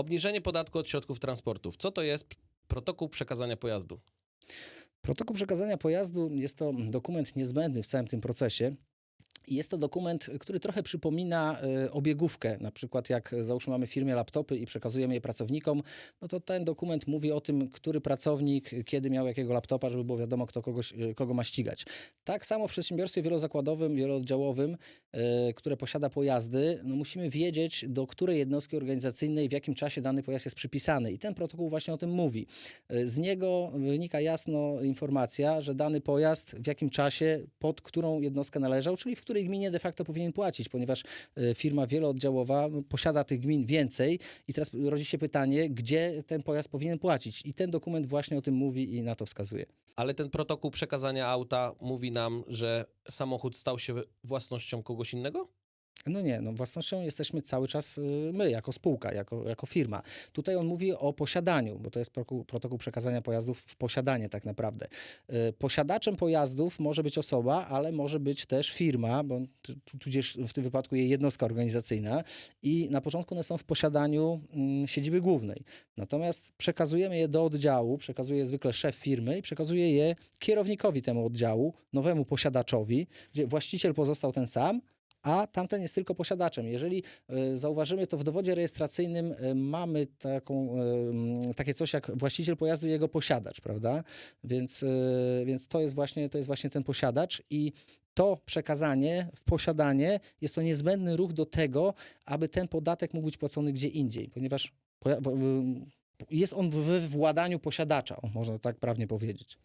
Obniżenie podatku od środków transportów. Co to jest protokół przekazania pojazdu? Protokół przekazania pojazdu jest to dokument niezbędny w całym tym procesie. Jest to dokument, który trochę przypomina e, obiegówkę. Na przykład jak e, załóżmy mamy w firmie laptopy i przekazujemy je pracownikom, no to ten dokument mówi o tym, który pracownik kiedy miał jakiego laptopa, żeby było wiadomo, kto kogoś, e, kogo ma ścigać. Tak samo w przedsiębiorstwie wielozakładowym, wielooddziałowym, które posiada pojazdy, no musimy wiedzieć, do której jednostki organizacyjnej w jakim czasie dany pojazd jest przypisany. I ten protokół właśnie o tym mówi. Z niego wynika jasno informacja, że dany pojazd w jakim czasie, pod którą jednostkę należał, czyli w której gminie de facto powinien płacić, ponieważ e, firma wielooddziałowa no, posiada tych gmin więcej i teraz rodzi się pytanie, gdzie ten pojazd powinien płacić. I ten dokument właśnie o tym mówi i na to wskazuje. Ale ten protokół przekazania auta mówi nam, że samochód stał się własnością kogoś innego? No nie, no własnością jesteśmy cały czas y, my, jako spółka, jako, jako firma. Tutaj on mówi o posiadaniu, bo to jest protokół, przekazania pojazdów w posiadanie tak naprawdę. Y, Posiadaczem pojazdów może być osoba, ale może być też firma, bo tu- tu- tudzież w tym wypadku jej jednostka organizacyjna i na początku one są w posiadaniu mm, siedziby głównej. Natomiast przekazujemy je do oddziału, przekazuje je zwykle szef firmy i przekazuje je kierownikowi temu oddziału, nowemu posiadaczowi, gdzie właściciel pozostał ten sam, a tamten jest tylko posiadaczem. Jeżeli e, zauważymy, to w dowodzie rejestracyjnym e, mamy taką, e, takie coś jak właściciel pojazdu i jego posiadacz, prawda? Więc, więc to, jest właśnie, to jest właśnie ten posiadacz i to przekazanie w posiadanie jest to niezbędny ruch do tego, aby ten podatek mógł być płacony gdzie indziej, ponieważ jest on we władaniu posiadacza, można tak prawnie powiedzieć.